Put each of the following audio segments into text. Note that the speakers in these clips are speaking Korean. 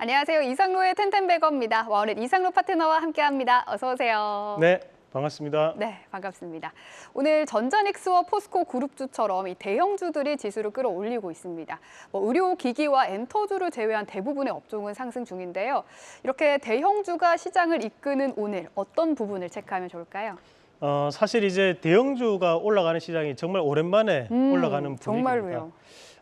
안녕하세요. 이상로의 텐텐베거입니다. 와우넷 이상로 파트너와 함께합니다. 어서 오세요. 네, 반갑습니다. 네, 반갑습니다. 오늘 전자닉스와 포스코 그룹주처럼 이 대형주들이 지수를 끌어올리고 있습니다. 뭐 의료 기기와 엔터주를 제외한 대부분의 업종은 상승 중인데요. 이렇게 대형주가 시장을 이끄는 오늘 어떤 부분을 체크하면 좋을까요? 어, 사실 이제 대형주가 올라가는 시장이 정말 오랜만에 음, 올라가는 분위기입니다. 정말로요.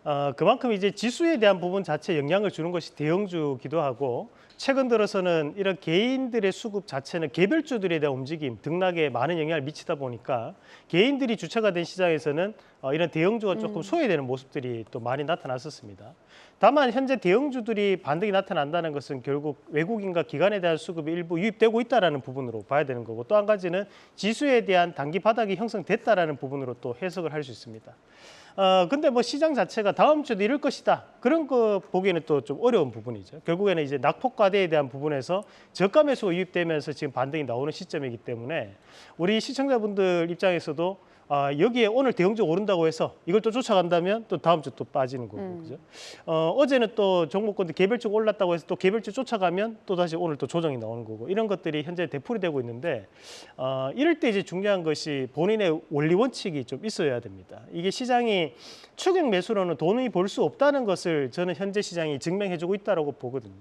어, 그만큼 이제 지수에 대한 부분 자체 영향을 주는 것이 대형주기도 하고 최근 들어서는 이런 개인들의 수급 자체는 개별주들에 대한 움직임 등락에 많은 영향을 미치다 보니까 개인들이 주체가 된 시장에서는 어, 이런 대형주가 조금 소외되는 모습들이 또 많이 나타났었습니다. 다만 현재 대형주들이 반등이 나타난다는 것은 결국 외국인과 기관에 대한 수급이 일부 유입되고 있다라는 부분으로 봐야 되는 거고 또 한 가지는 지수에 대한 단기 바닥이 형성됐다라는 부분으로 또 해석을 할 수 있습니다. 어 근데 뭐 시장 자체가 다음 주도 이럴 것이다 그런 거 보기에는 또 좀 어려운 부분이죠. 결국에는 이제 낙폭과대에 대한 부분에서 저가 매수가 유입되면서 지금 반등이 나오는 시점이기 때문에 우리 시청자분들 입장에서도 아, 여기에 오늘 대형주 오른다고 해서 이걸 또 쫓아간다면 또 다음 주 또 빠지는 거고 음. 그죠? 어, 어제는 또 종목권들 개별주가 올랐다고 해서 또 개별주 쫓아가면 또 다시 오늘 또 조정이 나오는 거고 이런 것들이 현재 대풀이 되고 있는데 어, 이럴 때 이제 중요한 것이 본인의 원리 원칙이 좀 있어야 됩니다. 이게 시장이 추격 매수로는 돈이 벌 수 없다는 것을 저는 현재 시장이 증명해주고 있다라고 보거든요.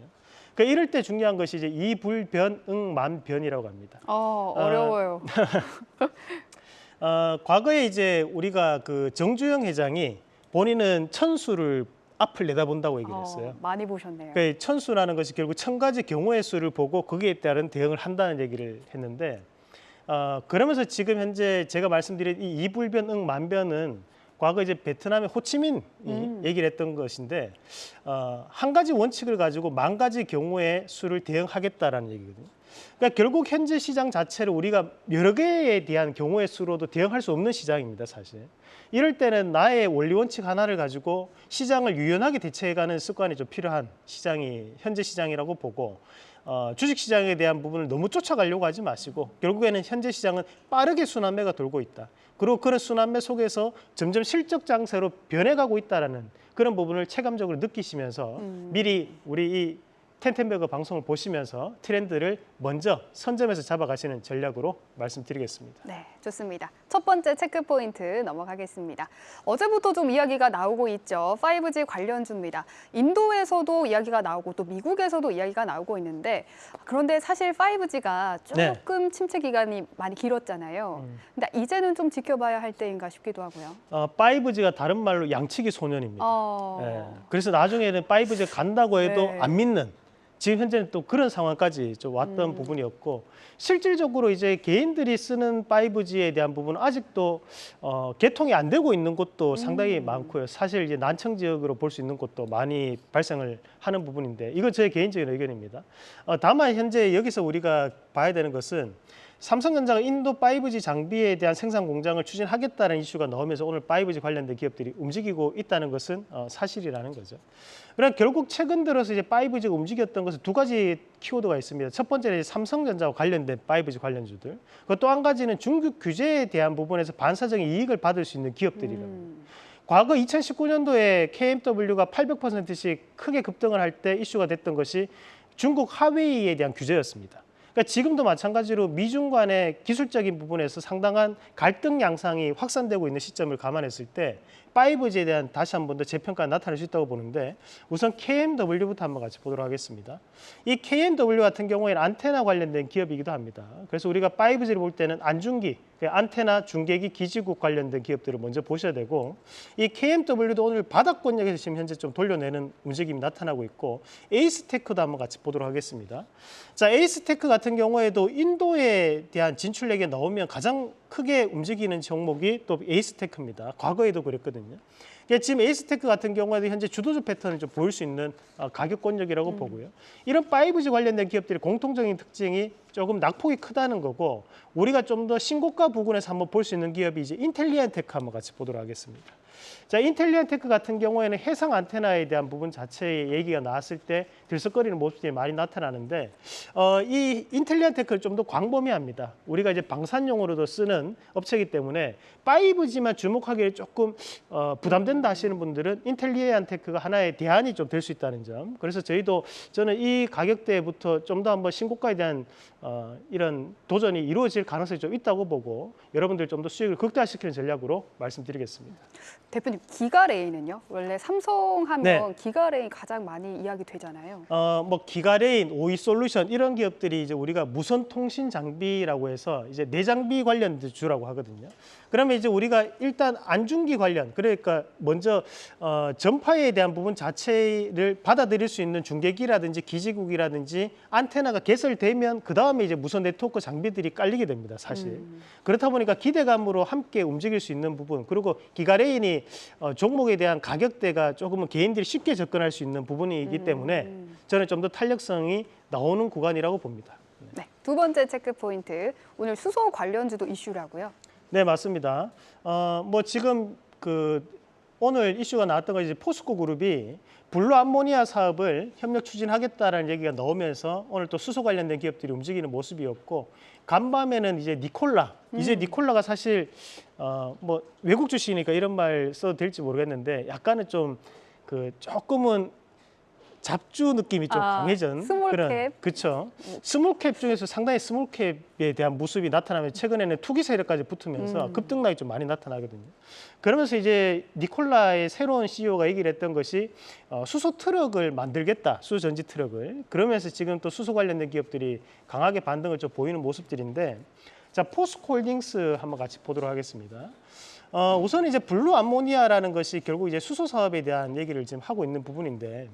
그러니까 이럴 때 중요한 것이 이제 이불변응만변이라고 합니다. 어, 아. 어려워요. 어, 과거에 이제 우리가 그 정주영 회장이 본인은 천수를 앞을 내다본다고 얘기를 했어요. 어, 많이 보셨네요. 그 천수라는 것이 결국 천 가지 경우의 수를 보고 거기에 따른 대응을 한다는 얘기를 했는데 어, 그러면서 지금 현재 제가 말씀드린 이 이불변 응 만변은 과거 이제 베트남의 호치민이 음. 얘기를 했던 것인데 어, 한 가지 원칙을 가지고 만 가지 경우의 수를 대응하겠다라는 얘기거든요. 그러니까 결국 현재 시장 자체를 우리가 여러 개에 대한 경우의 수로도 대응할 수 없는 시장입니다, 사실. 이럴 때는 나의 원리 원칙 하나를 가지고 시장을 유연하게 대처해가는 습관이 좀 필요한 시장이 현재 시장이라고 보고 어, 주식 시장에 대한 부분을 너무 쫓아가려고 하지 마시고 결국에는 현재 시장은 빠르게 순환매가 돌고 있다. 그리고 그런 순환매 속에서 점점 실적 장세로 변해가고 있다라는 그런 부분을 체감적으로 느끼시면서 음. 미리 우리 이 텐텐베거 방송을 보시면서 트렌드를 먼저 선점해서 잡아가시는 전략으로 말씀드리겠습니다. 네, 좋습니다. 첫 번째 체크 포인트 넘어가겠습니다. 어제부터 좀 이야기가 나오고 있죠. 5G 관련주입니다. 인도에서도 이야기가 나오고 또 미국에서도 이야기가 나오고 있는데 그런데 사실 5G가 네. 조금 침체 기간이 많이 길었잖아요. 음. 근데 이제는 좀 지켜봐야 할 때인가 싶기도 하고요. 어, 5G가 다른 말로 양치기 소년입니다. 어, 예, 그래서 나중에는 5G 간다고 해도 네. 안 믿는 지금 현재는 또 그런 상황까지 좀 왔던 음. 부분이었고 실질적으로 이제 개인들이 쓰는 5G에 대한 부분은 아직도 어, 개통이 안 되고 있는 곳도 상당히 음. 많고요. 사실 이제 난청 지역으로 볼 수 있는 곳도 많이 발생을 하는 부분인데 이건 제 개인적인 의견입니다. 어, 다만 현재 여기서 우리가 봐야 되는 것은 삼성전자가 인도 5G 장비에 대한 생산 공장을 추진하겠다는 이슈가 나오면서 오늘 5G 관련된 기업들이 움직이고 있다는 것은 어, 사실이라는 거죠. 그러나 결국 최근 들어서 이제 5G가 움직였던 것은 두 가지 키워드가 있습니다. 첫 번째는 이제 삼성전자와 관련된 5G 관련주들. 그또 한 가지는 중국 규제에 대한 부분에서 반사적인 이익을 받을 수 있는 기업들이라고. 음, 과거 2019년도에 KMW가 800%씩 크게 급등을 할 때 이슈가 됐던 것이 중국 하웨이에 대한 규제였습니다. 그러니까 지금도 마찬가지로 미중 간의 기술적인 부분에서 상당한 갈등 양상이 확산되고 있는 시점을 감안했을 때 5G에 대한 다시 한 번 더 재평가가 나타날 수 있다고 보는데 우선 KMW부터 한번 같이 보도록 하겠습니다. 이 KMW 같은 경우에는 안테나 관련된 기업이기도 합니다. 그래서 우리가 5G를 볼 때는 안중기, 그 안테나 중계기 기지국 관련된 기업들을 먼저 보셔야 되고 이 KMW도 오늘 바닥 권역에서 지금 현재 좀 돌려내는 움직임이 나타나고 있고 에이스테크도 한번 같이 보도록 하겠습니다. 자, 에이스테크 같은 경우에도 인도에 대한 진출력이 나오면 가장 크게 움직이는 종목이 또 에이스테크입니다. 과거에도 그랬거든요. 그러니까 지금 에이스테크 같은 경우에도 현재 주도주 패턴을 좀 보일 수 있는 어, 가격 권력이라고 보고요. 이런 5G 관련된 기업들의 공통적인 특징이 조금 낙폭이 크다는 거고 우리가 좀 더 신고가 부근에서 한번 볼 수 있는 기업이 이제 인텔리안테크 한번 같이 보도록 하겠습니다. 자, 인텔리안테크 같은 경우에는 해상 안테나에 대한 부분 자체의 얘기가 나왔을 때 들썩거리는 모습들이 많이 나타나는데 어, 이 인텔리안테크를 좀 더 광범위합니다. 우리가 이제 방산용으로도 쓰는 업체이기 때문에 5G만 주목하기에 조금 어, 부담된다 하시는 분들은 인텔리안테크가 하나의 대안이 좀 될 수 있다는 점. 그래서 저희도 저는 이 가격대부터 좀 더 한번 신고가에 대한 어, 이런 도전이 이루어질 가능성이 좀 있다고 보고 여러분들 좀 더 수익을 극대화시키는 전략으로 말씀드리겠습니다. 대표님 기가레인은요? 원래 삼성 하면 네. 기가레인 가장 많이 이야기 되잖아요. 어, 뭐 기가레인, 오이 솔루션 이런 기업들이 이제 우리가 무선 통신 장비라고 해서 이제 내장비 관련 주라고 하거든요. 그러면 이제 우리가 일단 안중기 관련 그러니까 먼저 어, 전파에 대한 부분 자체를 받아들일 수 있는 중계기라든지 기지국이라든지 안테나가 개설되면 그 다음에 이제 무선 네트워크 장비들이 깔리게 됩니다. 사실 그렇다 보니까 기대감으로 함께 움직일 수 있는 부분 그리고 기가레인이 어, 종목에 대한 가격대가 조금은 개인들이 쉽게 접근할 수 있는 부분이기 때문에 저는 좀 더 탄력성이 나오는 구간이라고 봅니다. 네. 두 번째 체크 포인트. 오늘 수소 관련주도 이슈라고요. 네, 맞습니다. 어, 뭐 지금 그 오늘 이슈가 나왔던 거 이제 포스코 그룹이 블루 암모니아 사업을 협력 추진하겠다라는 얘기가 나오면서 오늘 또 수소 관련된 기업들이 움직이는 모습이었고 간밤에는 이제 니콜라. 이제 니콜라가 사실 어, 뭐 외국 주식이니까 이런 말 써도 될지 모르겠는데 약간은 좀 그 조금은 잡주 느낌이 좀 아, 강해진 스몰캡. 그런 그렇죠. 스몰캡 중에서 상당히 스몰캡에 대한 모습이 나타나면 최근에는 투기 세력까지 붙으면서 음. 급등락이 좀 많이 나타나거든요. 그러면서 이제 니콜라의 새로운 CEO가 얘기를 했던 것이 어, 수소 트럭을 만들겠다, 수소 전지 트럭을. 그러면서 지금 또 수소 관련된 기업들이 강하게 반등을 좀 보이는 모습들인데, 자 포스코홀딩스 한번 같이 보도록 하겠습니다. 어, 우선 이제 블루 암모니아라는 것이 결국 이제 수소 사업에 대한 얘기를 지금 하고 있는 부분인데.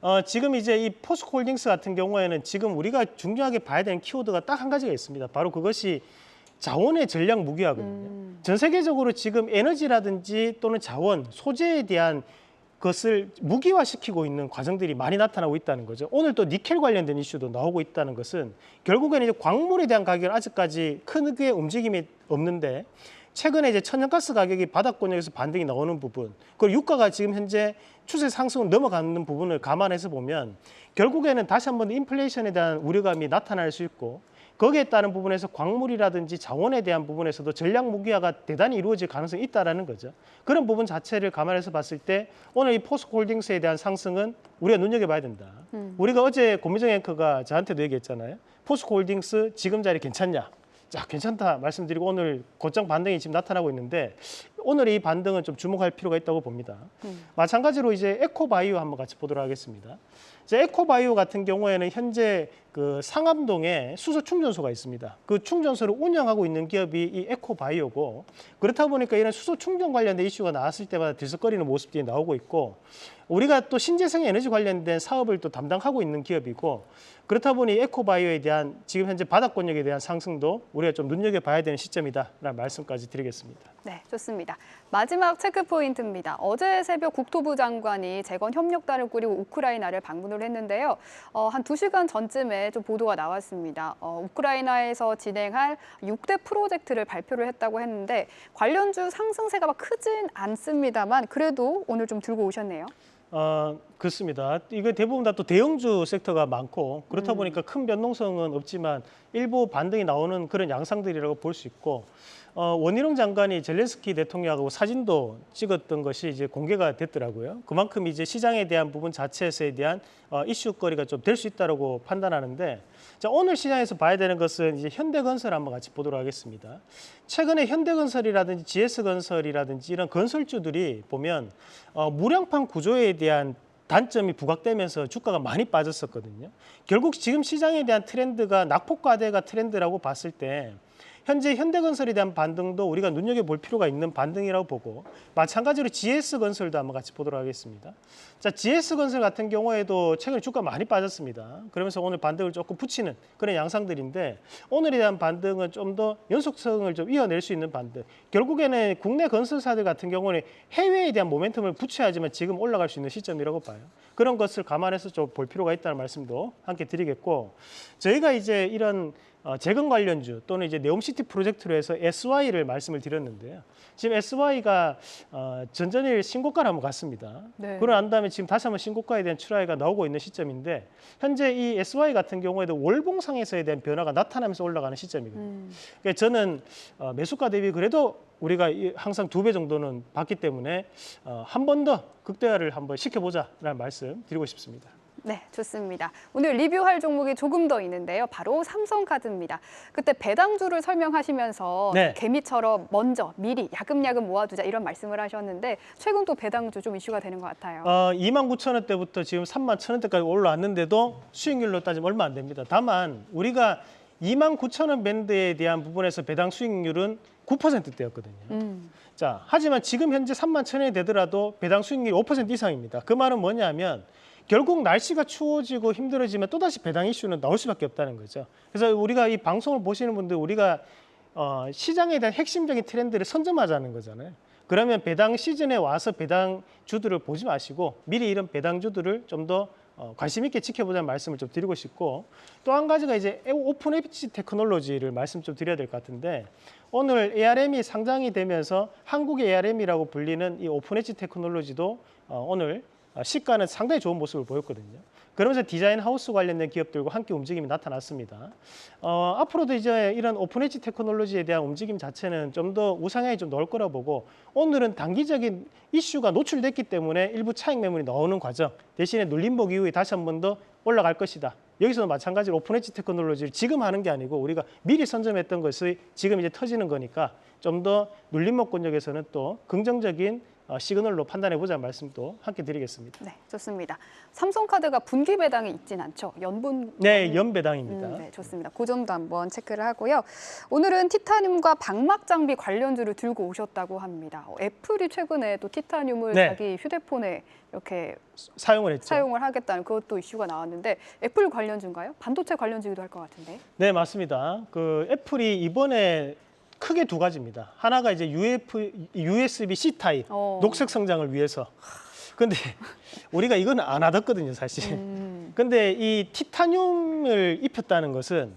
어, 지금 이제 이 포스코홀딩스 같은 경우에는 지금 우리가 중요하게 봐야 되는 키워드가 딱 한 가지가 있습니다. 바로 그것이 자원의 전략 무기화거든요. 음. 전 세계적으로 지금 에너지라든지 또는 자원, 소재에 대한 것을 무기화시키고 있는 과정들이 많이 나타나고 있다는 거죠. 오늘 또 니켈 관련된 이슈도 나오고 있다는 것은 결국에는 이제 광물에 대한 가격은 아직까지 크게 움직임이 없는데 최근에 이제 천연가스 가격이 바닥권역에서 반등이 나오는 부분, 그리고 유가가 지금 현재 추세 상승을 넘어가는 부분을 감안해서 보면 결국에는 다시 한번 인플레이션에 대한 우려감이 나타날 수 있고 거기에 따른 부분에서 광물이라든지 자원에 대한 부분에서도 전략 무기화가 대단히 이루어질 가능성이 있다라는 거죠. 그런 부분 자체를 감안해서 봤을 때 오늘 이 포스코홀딩스에 대한 상승은 우리가 눈여겨봐야 된다. 음. 우리가 어제 고미정 앵커가 저한테도 얘기했잖아요. 포스코홀딩스 지금 자리 괜찮냐? 자, 괜찮다 말씀드리고 오늘 고점 반등이 지금 나타나고 있는데 오늘 이 반등은 좀 주목할 필요가 있다고 봅니다. 음. 마찬가지로 이제 에코바이오 한번 같이 보도록 하겠습니다. 이제 에코바이오 같은 경우에는 현재 그 상암동에 수소 충전소가 있습니다. 그 충전소를 운영하고 있는 기업이 이 에코바이오고 그렇다 보니까 이런 수소 충전 관련된 이슈가 나왔을 때마다 들썩거리는 모습들이 나오고 있고 우리가 또 신재생 에너지 관련된 사업을 또 담당하고 있는 기업이고 그렇다 보니 에코바이오에 대한 지금 현재 바닥권역에 대한 상승도 우리가 좀 눈여겨봐야 되는 시점이다라는 말씀까지 드리겠습니다. 네, 좋습니다. 마지막 체크 포인트입니다. 어제 새벽 국토부 장관이 재건 협력단을 꾸리고 우크라이나를 방문을 했는데요. 어, 한 두시간 전쯤에 좀 보도가 나왔습니다. 어, 우크라이나에서 진행할 6대 프로젝트를 발표를 했다고 했는데 관련주 상승세가 막 크진 않습니다만 그래도 오늘 좀 들고 오셨네요. 어, 그렇습니다. 이거 대부분 다 또 대형주 섹터가 많고 그렇다 보니까 큰 변동성은 없지만 일부 반등이 나오는 그런 양상들이라고 볼 수 있고 어, 원희룡 장관이 젤렌스키 대통령하고 사진도 찍었던 것이 이제 공개가 됐더라고요. 그만큼 이제 시장에 대한 부분 자체에 대한 어, 이슈거리가 좀 될 수 있다라고 판단하는데 자, 오늘 시장에서 봐야 되는 것은 이제 현대건설 한번 같이 보도록 하겠습니다. 최근에 현대건설이라든지 GS건설이라든지 이런 건설주들이 보면 어, 무량판 구조에 대한 단점이 부각되면서 주가가 많이 빠졌었거든요. 결국 지금 시장에 대한 트렌드가 낙폭과대가 트렌드라고 봤을 때 현재 현대건설에 대한 반등도 우리가 눈여겨볼 필요가 있는 반등이라고 보고 마찬가지로 GS건설도 한번 같이 보도록 하겠습니다. 자, GS건설 같은 경우에도 최근에 주가 많이 빠졌습니다. 그러면서 오늘 반등을 조금 붙이는 그런 양상들인데 오늘에 대한 반등은 좀 더 연속성을 좀 이어낼 수 있는 반등. 결국에는 국내 건설사들 같은 경우는 해외에 대한 모멘텀을 붙여야지만 지금 올라갈 수 있는 시점이라고 봐요. 그런 것을 감안해서 좀 볼 필요가 있다는 말씀도 함께 드리겠고 저희가 이제 이런 어, 재건 관련주 또는 이제 네옴시티 프로젝트로 해서 SY를 말씀을 드렸는데요. 지금 SY가 어, 전전일 신고가를 한번 갔습니다. 네. 그러고 난 다음에 지금 다시 한번 신고가에 대한 출하가 나오고 있는 시점인데 현재 이 SY 같은 경우에도 월봉상에서에 대한 변화가 나타나면서 올라가는 시점이거든요. 음, 그러니까 저는 어, 매수가 대비 그래도 우리가 이- 항상 두 배 정도는 받기 때문에 어, 한번 더 극대화를 한번 시켜보자라는 말씀 드리고 싶습니다. 네, 좋습니다. 오늘 리뷰할 종목이 조금 더 있는데요. 바로 삼성카드입니다. 그때 배당주를 설명하시면서 네. 개미처럼 먼저 미리 야금야금 모아두자 이런 말씀을 하셨는데 최근 또 배당주 좀 이슈가 되는 것 같아요. 어, 2만 9천 원대부터 지금 3만 1천 원대까지 올라왔는데도 수익률로 따지면 얼마 안 됩니다. 다만 우리가 2만 9천 원 밴드에 대한 부분에서 배당 수익률은 9%대였거든요. 음, 자, 하지만 지금 현재 3만 천 원이 되더라도 배당 수익률이 5% 이상입니다. 그 말은 뭐냐면 결국 날씨가 추워지고 힘들어지면 또다시 배당 이슈는 나올 수밖에 없다는 거죠. 그래서 우리가 이 방송을 보시는 분들 우리가 어, 시장에 대한 핵심적인 트렌드를 선점하자는 거잖아요. 그러면 배당 시즌에 와서 배당 주들을 보지 마시고 미리 이런 배당 주들을 좀더 어, 관심 있게 지켜보자는 말씀을 좀 드리고 싶고 또 한 가지가 이제 오픈 엣지 테크놀로지를 말씀 좀 드려야 될 것 같은데 오늘 ARM이 상장이 되면서 한국의 ARM이라고 불리는 이 오픈 엣지 테크놀로지도 어, 오늘 어, 시가는 상당히 좋은 모습을 보였거든요. 그러면서 디자인 하우스 관련된 기업들과 함께 움직임이 나타났습니다. 어, 앞으로도 이제 이런 오픈 엣지 테크놀로지에 대한 움직임 자체는 좀 더 우상향이 좀 나올 거라 보고 오늘은 단기적인 이슈가 노출됐기 때문에 일부 차익 매물이 나오는 과정 대신에 눌림목 이후에 다시 한 번 더 올라갈 것이다. 여기서도 마찬가지로 오픈 엣지 테크놀로지를 지금 하는 게 아니고 우리가 미리 선점했던 것이 지금 이제 터지는 거니까 좀 더 눌림목 권역에서는 또 긍정적인 어, 시그널로 판단해 보자는 말씀도 함께 드리겠습니다. 네, 좋습니다. 삼성카드가 분기 배당이 있진 않죠. 연분 네, 연배당입니다. 음, 네, 좋습니다. 그 점도 한번 체크를 하고요. 오늘은 티타늄과 방막 장비 관련주를 들고 오셨다고 합니다. 어, 애플이 최근에 또 티타늄을 네. 자기 휴대폰에 이렇게 사용을 했죠. 사용을 하겠다는 그것도 이슈가 나왔는데 애플 관련주인가요? 반도체 관련주기도 할 것 같은데. 네, 맞습니다. 그 애플이 이번에 크게 두 가지입니다. 하나가 이제 UF, USB C 타입 어. 녹색 성장을 위해서. 근데 우리가 이건 안 하뒀거든요, 사실. 음, 근데 이 티타늄을 입혔다는 것은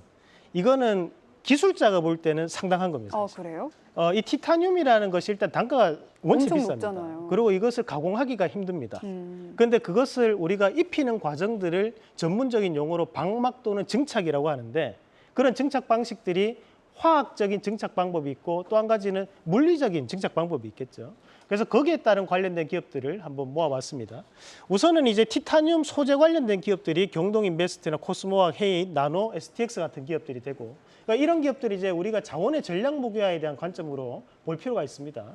이거는 기술자가 볼 때는 상당한 겁니다. 어 사실. 그래요? 어, 이 티타늄이라는 것이 일단 단가가 원체 비쌉니다. 높잖아요. 그리고 이것을 가공하기가 힘듭니다. 음, 그런데 그것을 우리가 입히는 과정들을 전문적인 용어로 방막 또는 증착이라고 하는데 그런 증착 방식들이 화학적인 증착 방법이 있고 또 한 가지는 물리적인 증착 방법이 있겠죠. 그래서 거기에 따른 관련된 기업들을 한번 모아봤습니다. 우선은 이제 티타늄 소재 관련된 기업들이 경동인베스트나 코스모와 헤이, 나노, STX 같은 기업들이 되고 그러니까 이런 기업들이 이제 우리가 자원의 전략 무기화에 대한 관점으로 볼 필요가 있습니다.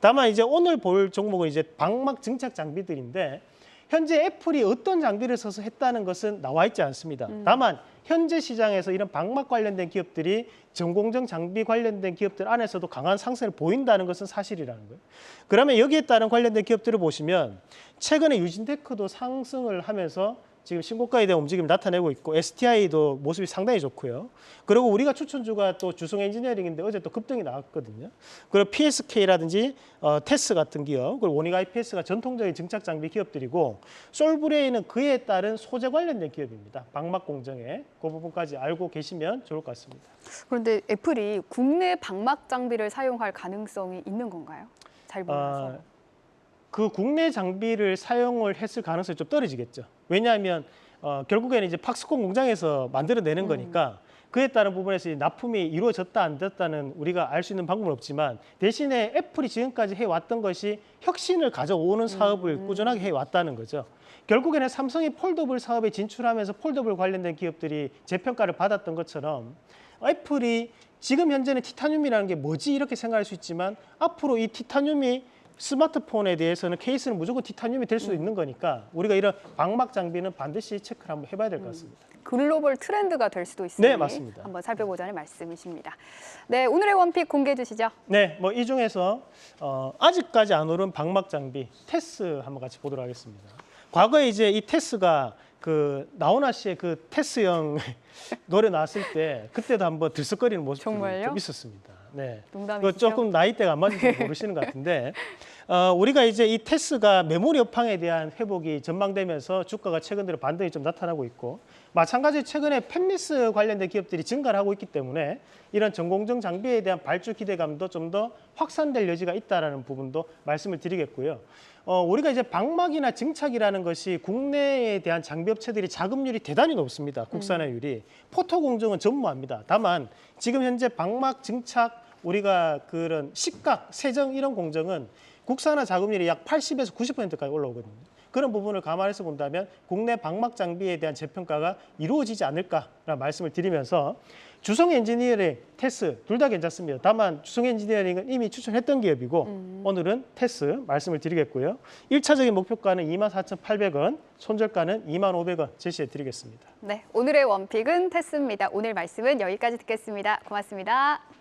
다만 이제 오늘 볼 종목은 이제 방막 증착 장비들인데 현재 애플이 어떤 장비를 써서 했다는 것은 나와 있지 않습니다. 다만 현재 시장에서 이런 방막 관련된 기업들이 전공정 장비 관련된 기업들 안에서도 강한 상승을 보인다는 것은 사실이라는 거예요. 그러면 여기에 따른 관련된 기업들을 보시면 최근에 유진테크도 상승을 하면서 지금 신고가에 대한 움직임을 나타내고 있고 STI도 모습이 상당히 좋고요. 그리고 우리가 추천주가 또 주성 엔지니어링인데 어제 또 급등이 나왔거든요. 그리고 PSK라든지 어, 테스 같은 기업, 그리고 원익 IPS가 전통적인 증착 장비 기업들이고 솔브레이는 그에 따른 소재 관련된 기업입니다. 방막 공정에 그 부분까지 알고 계시면 좋을 것 같습니다. 그런데 애플이 국내 방막 장비를 사용할 가능성이 있는 건가요? 잘 몰라서. 아, 그 국내 장비를 사용을 했을 가능성이 좀 떨어지겠죠. 왜냐하면 어, 결국에는 이제 팍스콘 공장에서 만들어내는 음. 거니까 그에 따른 부분에서 납품이 이루어졌다 안 됐다는 우리가 알 수 있는 방법은 없지만 대신에 애플이 지금까지 해왔던 것이 혁신을 가져오는 사업을 음. 꾸준하게 해왔다는 거죠. 결국에는 삼성이 폴더블 사업에 진출하면서 폴더블 관련된 기업들이 재평가를 받았던 것처럼 애플이 지금 현재는 티타늄이라는 게 뭐지 이렇게 생각할 수 있지만 앞으로 이 티타늄이 스마트폰에 대해서는 케이스는 무조건 티타늄이 될수 있는 거니까 우리가 이런 방막 장비는 반드시 체크를 한번 해봐야 될 것 같습니다. 글로벌 트렌드가 될 수도 있으니 네, 맞습니다. 한번 살펴보자는 말씀이십니다. 네, 오늘의 원픽 공개해 주시죠. 네, 뭐 이 중에서 어, 아직까지 안 오른 방막 장비 테스 한번 같이 보도록 하겠습니다. 과거에 이제 이 테스가 그 나훈아 씨의 그 테스 형 노래 나왔을 때 그때도 한번 들썩거리는 모습이? 좀 있었습니다. 네. 농담이시죠? 그 조금 나이대가 안 맞는지 모르시는 것 같은데 어, 우리가 이제 이 테스가 메모리 업황에 대한 회복이 전망되면서 주가가 최근 들어 반등이 좀 나타나고 있고 마찬가지로 최근에 팹리스 관련된 기업들이 증가를 하고 있기 때문에 이런 전공정 장비에 대한 발주 기대감도 좀 더 확산될 여지가 있다라는 부분도 말씀을 드리겠고요. 어, 우리가 이제 방막이나 증착이라는 것이 국내에 대한 장비 업체들이 자금률이 대단히 높습니다. 국산화율이 포토 공정은 전무합니다. 다만 지금 현재 방막 증착 우리가 그런 식각, 세정 이런 공정은 국산화 자금률이 약 80에서 90%까지 올라오거든요. 그런 부분을 감안해서 본다면 국내 방막 장비에 대한 재평가가 이루어지지 않을까라는 말씀을 드리면서 주성 엔지니어링, 테스 둘 다 괜찮습니다. 다만 주성 엔지니어링은 이미 추천했던 기업이고 오늘은 테스 말씀을 드리겠고요. 일차적인 목표가는 24,800원, 손절가는 25,500원 제시해 드리겠습니다. 네, 오늘의 원픽은 테스입니다. 오늘 말씀은 여기까지 듣겠습니다. 고맙습니다.